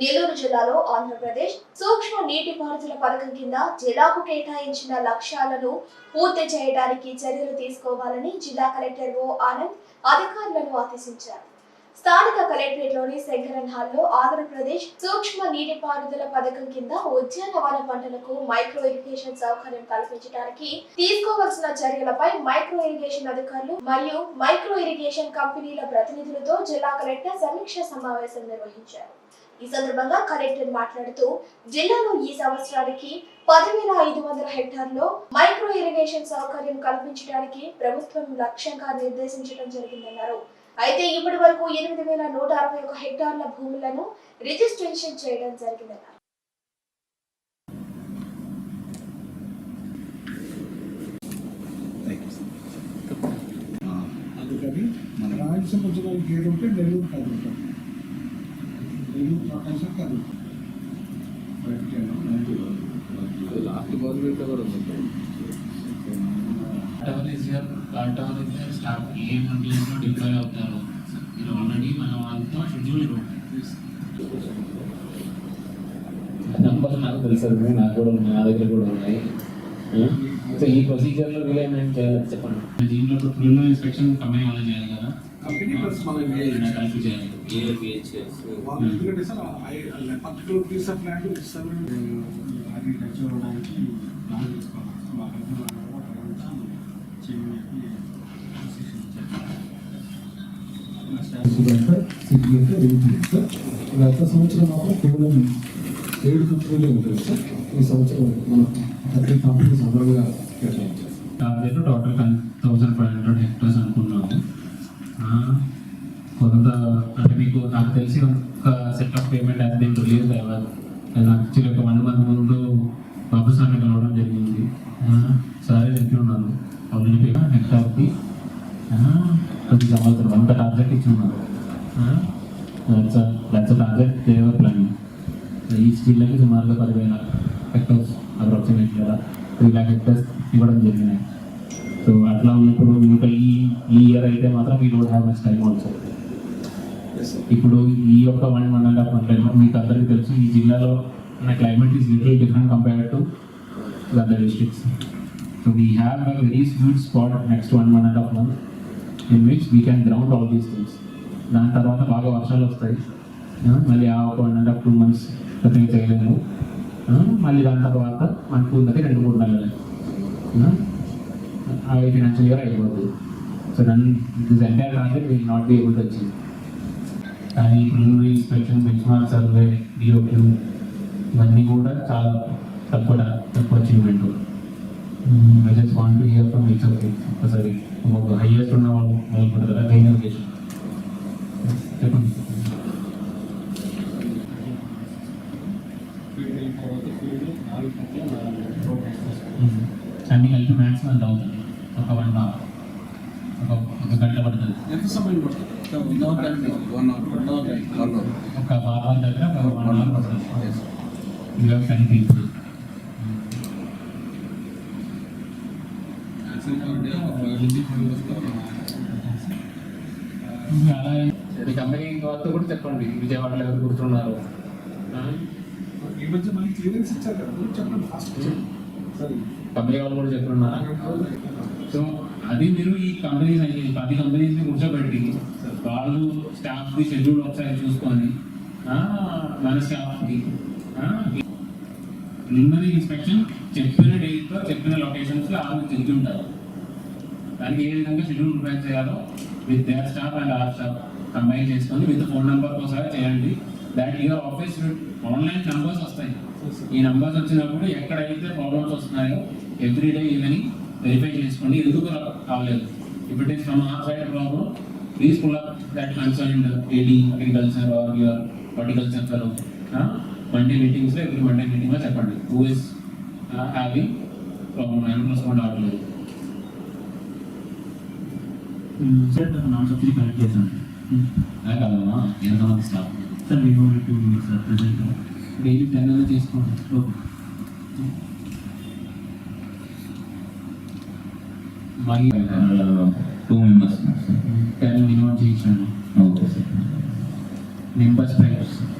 నెల్లూరు జిల్లాలో ఆంధ్రప్రదేశ్ సూక్ష్మ నీటిపారుదల పథకం కింద జిల్లాకు కేటాయించిన లక్ష్యాలను పూర్తి చేయడానికి చర్యలు తీసుకోవాలని జిల్లా కలెక్టర్ ఓ ఆనంద్ అధికారులను ఆదేశించారు. స్థానిక కలెక్టరేట్లోని శంకరన్ హాల్లో ఆంధ్రప్రదేశ్ సూక్ష్మ నీటిపారుదల పథకం కింద ఉద్యానవన పంటలకు మైక్రో ఇరిగేషన్ సౌకర్యం కల్పించడానికి తీసుకోవాల్సిన చర్యలపై మైక్రో ఇరిగేషన్ అధికారులు మరియు మైక్రో ఇరిగేషన్ కంపెనీల ప్రతినిధులతో జిల్లా కలెక్టర్ సమీక్ష సమావేశం నిర్వహించారు. ఈ సందర్భంగా కలెక్టర్ మాట్లాడుతూ జిల్లాలో ఈ సంవత్సరానికి పదివేల ఐదు వందల హెక్టార్లో మైక్రో ఇరిగేషన్ సౌకర్యం కల్పించడానికి ప్రభుత్వం లక్ష్యంగా నిర్దేశించడం జరిగిందన్నారు. అయితే ఇప్పటి వరకు ఎనిమిది వేల నూట అరవై ఒక హెక్టార్ల భూములను రిజిస్ట్రేషన్ చేయడం జరిగిందన్నారు అందుకని మన రాయలసీమ జిల్లాకి ఏడు ఉంటే నెల్లూరు కాదు ఉంటాం నెల్లూరు ప్రకాశం కాదు లాస్ట్ గవర్నమెంట్ కూడా ఉంది tower is here tower is here start ఏ మండలంలో డిప్లాయ్ అవుతారు మీరు ఆల్రెడీ మన వాళ్ళతో షెడ్యూల్ నంబర్ నాకు తెలుసు నాకు కూడా ఉన్నాయి నా దగ్గర కూడా ఉన్నాయి సో ఈ ప్రొసీజర్లో రిలైమెంట్ చేయాలి చెప్పండి దీంట్లో ఇప్పుడు ఇన్స్పెక్షన్ కంపెనీ వాళ్ళు చేయాలి కదా కంపెనీ ప్లస్ మన కలిపి చేయాలి వాళ్ళు పర్టికులర్ పీస్ ఆఫ్ ల్యాండ్ ఇస్తారు ప్లాన్ చేసుకోవాలి గత సంవత్సరం మాత్రం కేవలం ఏడు కంపెనీలే ఉంటాయి సార్ ఈ సంవత్సరం మనం థర్టీ కంపెనీస్ అందరుగా కేటాయించారు target total thousand five hundred hectares అనుకున్నాము కొంత అంటే మీకు నాకు తెలిసి ఒక set of payment has been release అవ్వాలి నాకు యాక్చువల్లీ ఒక వన్ మంత్ ముందు బాబు సార్ని కలవడం జరిగింది ఆ, సరే చెప్పిన్నారు ఆల్రెడీ హెక్టార్కి కొంచెం సంవత్సరం అంత టార్గెట్ ఇచ్చి ఉన్నారు లక్ష టార్గెట్ దేవర్ ప్లానింగ్ ఈ స్కిల్కి సుమారుగా పదివేల హెక్టర్స్ అప్రాక్సిమేట్లీ కదా త్రీ ల్యాక్ హెక్టర్స్ ఇవ్వడం జరిగినాయి సో అట్లా ఉన్నప్పుడు ఇంకా ఈ ఈ ఇయర్ అయితే మాత్రం we don't have much time also ఇప్పుడు ఈ యొక్క one one and half month మీకు అందరికీ తెలుసు ఈ జిల్లాలో ఉన్న climate is little different compared to other districts So we have a very sweet spot next one one and a half month in which we can ground all these things. దాని తర్వాత బాగా వర్షాలు వస్తాయి. మళ్ళీ ఆ ఒక one and half two months ప్రతి చేయలేము మళ్ళీ దాని తర్వాత మనకు ఉన్నది రెండు మూడు నెలలు. అవి ఫినాన్షియల్ ఇయర్ అయిపోతుంది so none this entire target will not be able to achieve కానీ ఇప్పుడు inspection bench mark survey DOQ ఇవన్నీ కూడా చాలా తక్కువ తక్కువ achievement I just want to hear from each of ఒకసారి ఒక హైయెస్ట్ ఉన్న వాళ్ళు గైన్ ఎడ్యుకేషన్ చెప్పండి అన్ని కలిపి మ్యాథ్స్ అంత అవుతుంది ఒక వన్ అవర్ ఒక ఒక గంట పడుతుంది ఎంత సమయం పడుతుంది? ఒక బాబా దగ్గర ఒక వన్ అవర్ పడుతుంది యూ హ్యావ్ టెన్ పీపుల్ అలా మీ కంపెనీ వాళ్ళతో కూడా చెప్పండి. విజయవాడలో ఎవరు గుర్తున్నారు? ఈ మధ్య మనకి క్లియరెన్స్ ఇచ్చారు కదా. మీరు చెప్పండి ఫాస్ట్ సరే. కంపెనీ వాళ్ళు కూడా చెప్తున్నారా? సో అది మీరు ఈ కంపెనీస్ ఈ పది కంపెనీస్ని కూర్చోబెట్టి వాళ్ళు స్టాఫ్ది షెడ్యూల్ ఒకసారి చూసుకొని మన స్టాఫ్కి నిన్నది ఇన్స్పెక్షన్ చెప్పిన డేట్తో చెప్పిన లొకేషన్స్లో ఆరు తెలిసి ఉంటారు దానికి ఏ విధంగా షెడ్యూల్ ప్రిపేర్ చేయాలో with their staff and our staff combine చేసుకొని విత్ ఫోన్ నెంబర్ సహా చేయండి. That your office online numbers వస్తాయి. ఈ నెంబర్స్ వచ్చినప్పుడు ఎక్కడైతే ప్రాబ్లమ్స్ వస్తున్నాయో ఎవ్రీ డే ఇవని వెరిఫై చేసుకోండి. ఎందుకు కాలేదు? ఇప్పుడు from our side problem please pull up that concern AD agriculture or your horticulture fellow Monday మీటింగ్స్లో ఎవ్రీ మండే మీటింగ్లో చెప్పండి. Who is having problem nine plus one subsidy connect చేశాను అలా కాదమ్మా ఎంతమంది స్టాఫ్ సార్ మీకు two minutes sir present daily ten అనేది తీసుకోండి ఓకే. మళ్ళీ టూ మెంబర్స్. టెన్ మినిమం చేయించండి. Okay sir. Price An